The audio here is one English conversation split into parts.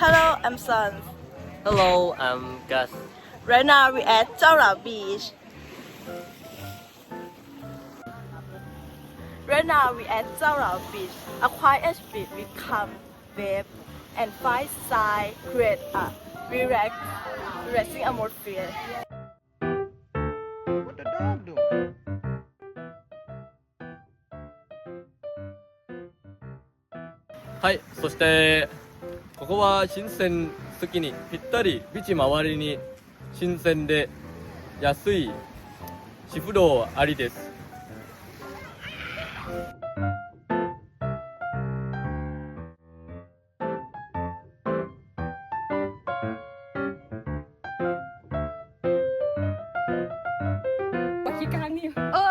Hello, I'm Sun. Hello, I'm Gus. Right now we at Zhao Rao Beach. Right now we at Zhao Rao Beach. A quiet beach with calm wave and fine side create a relax, relaxing atmosphere. What the dog doing? はい、そして ここは新鮮好きにぴったりビチ周りに新鮮で安いシフローありです日。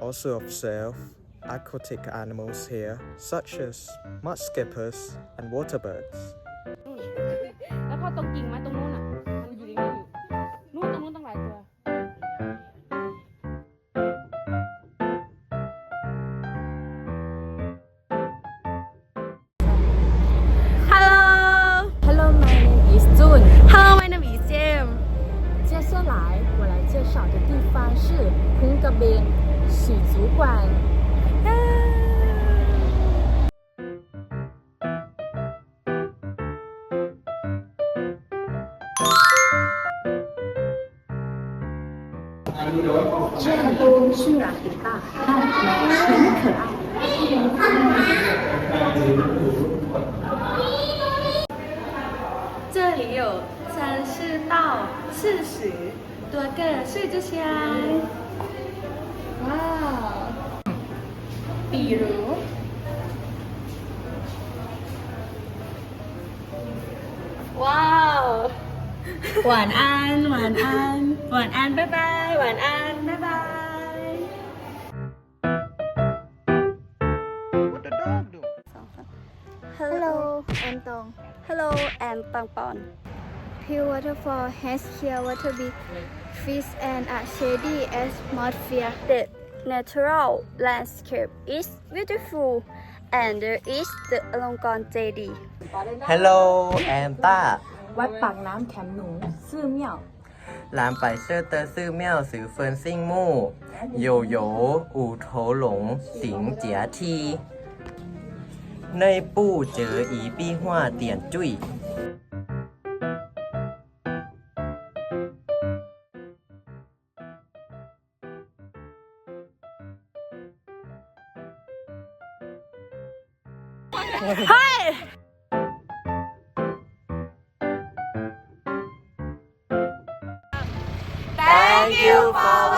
also observe aquatic animals here such as mud skippers and water birds. แล้วพอตรงกิ่งไม้ตรงนู้นอ่ะ มันอยู่นิ่งๆอยู่นู่นตรงนู้นตั้งหลายตัว Hello, Hello, my name is June。 Hello, my name is Jam. 接下来我来介绍的地方是红格边 水族馆。这里虽然很大，但很可爱。这里有三十到四十多个睡之 Wow. รือว้าวหวานอัน หวานอัน หวานอัน บ๊ายบาย หวานอัน บ๊ายบาย What the dog do? สองสาม Hello I'm Tong นตังปอน Hill Waterfall has clear water big fish and are shady atmosphere. The natural landscape is beautiful and there is the Alongkorn Deity. Hello, I'm Ta. วัดปากน้ำแขมหนูซื่อเมี่ยว ลามไปเชอร์เตอร์ซื่อเมี่ยวสือเฟินซิ่งมู่ โยโย อูโถหลง สิงเจียที ในปู้เจออีปี้หัวเตียนจุ้ย Thank you for